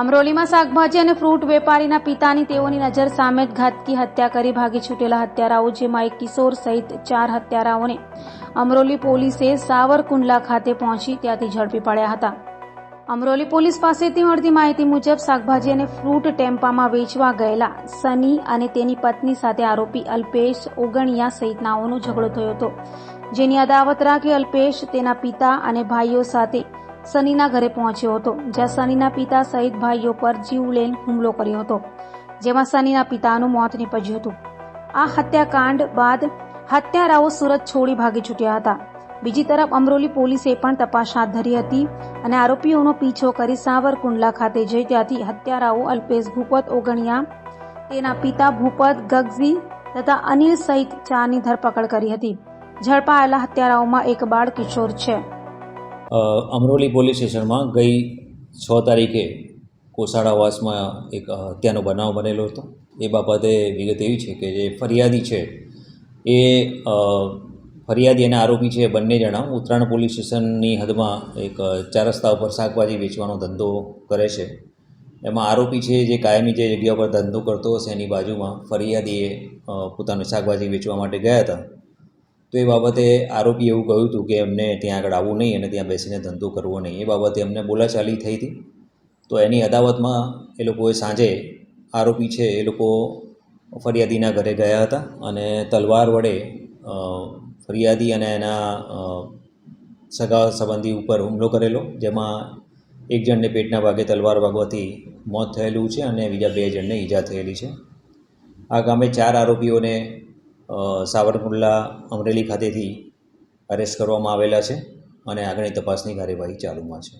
અમરોલીમાં શાકભાજી અને ફ્રૂટ વેપારીના પિતાની તેઓની નજર સામે ઘાતકી હત્યા કરી ભાગી છૂટેલા હત્યારાઓ, જેમાં એક કિશોર સહિત ચાર હત્યારાઓને અમરોલી પોલીસે સાવરકુંડલા ખાતે પહોંચી ત્યાંથી ઝડપી પડ્યા હતા. અમરોલી પોલીસ પાસેથી મળતી માહિતી મુજબ શાકભાજી અને ફ્રૂટ ટેમ્પામાં વેચવા ગયેલા સની અને તેની પત્ની સાથે આરોપી અલ્પેશ ઓગણિયા સહિતનાઓનો ઝઘડો થયો હતો. જેની અદાવત રાખી અલ્પેશ તેના પિતા અને ભાઈઓ સાથે સનીના ઘરે પહોંચ્યો હતો, જ્યાં સનીના પિતા સહિત ભાઈઓ પર જીવલેણ હુમલો કર્યો હતો, જેમાં સનીના પિતાનું મોત નીપજ્યું હતું. આ હત્યાકાંડ બાદ હત્યારાઓ સુરત છોડી ભાગી છૂટ્યા હતા. બીજી તરફ અમરોલી પોલીસે પણ તપાસ હાથ ધરી હતી અને આરોપીઓનો પીછો કરી સાવરકુંડલા ખાતે જઈ ત્યાંથી હત્યારાઓ અલ્પેશ ભૂપત ઓગણિયા, તેના પિતા ભૂપત ગગઝી તથા અનિલ સહિત ચારની ધરપકડ કરી હતી. ઝડપાયેલા હત્યારાઓમાં એક બાળ કિશોર છે. અમરોલી પોલીસ સ્ટેશનમાં ગઈ છ તારીખે કોસાડાવાસમાં એક હત્યાનો બનાવ બનેલો હતો. એ બાબતે વિગત એવી છે કે જે ફરિયાદી છે એ ફરિયાદી અને આરોપી છે બંને જણા ઉત્તરાયણ પોલીસ સ્ટેશનની હદમાં એક ચાર રસ્તા ઉપર શાકભાજી વેચવાનો ધંધો કરે છે. એમાં આરોપી છે જે કાયમી જે જગ્યા પર ધંધો કરતો હશે એની બાજુમાં ફરિયાદીએ પોતાનું શાકભાજી વેચવા માટે ગયા હતા. તો એ બાબતે આરોપીએ એવું કહ્યું હતું કે એમને ત્યાં આગળ આવવું નહીં અને ત્યાં બેસીને ધંધો કરવો નહીં. એ બાબતે એમને બોલાચાલી થઈ હતી. તો એની અદાવતમાં એ લોકોએ સાંજે આરોપી છે એ લોકો ફરિયાદીના ઘરે ગયા હતા અને તલવાર વડે ફરિયાદી અને એના સગા સંબંધી ઉપર હુમલો કરેલો, જેમાં એક જણને પેટના ભાગે તલવાર વાગવાથી મોત થયેલું છે અને બીજા બે જણને ઈજા થયેલી છે. આ ગામે ચાર આરોપીઓને સાવરકુંડલા અમરેલી ખાતેથી અરેસ્ટ કરવામાં આવેલા છે અને આગળની તપાસની કાર્યવાહી ચાલુમાં છે.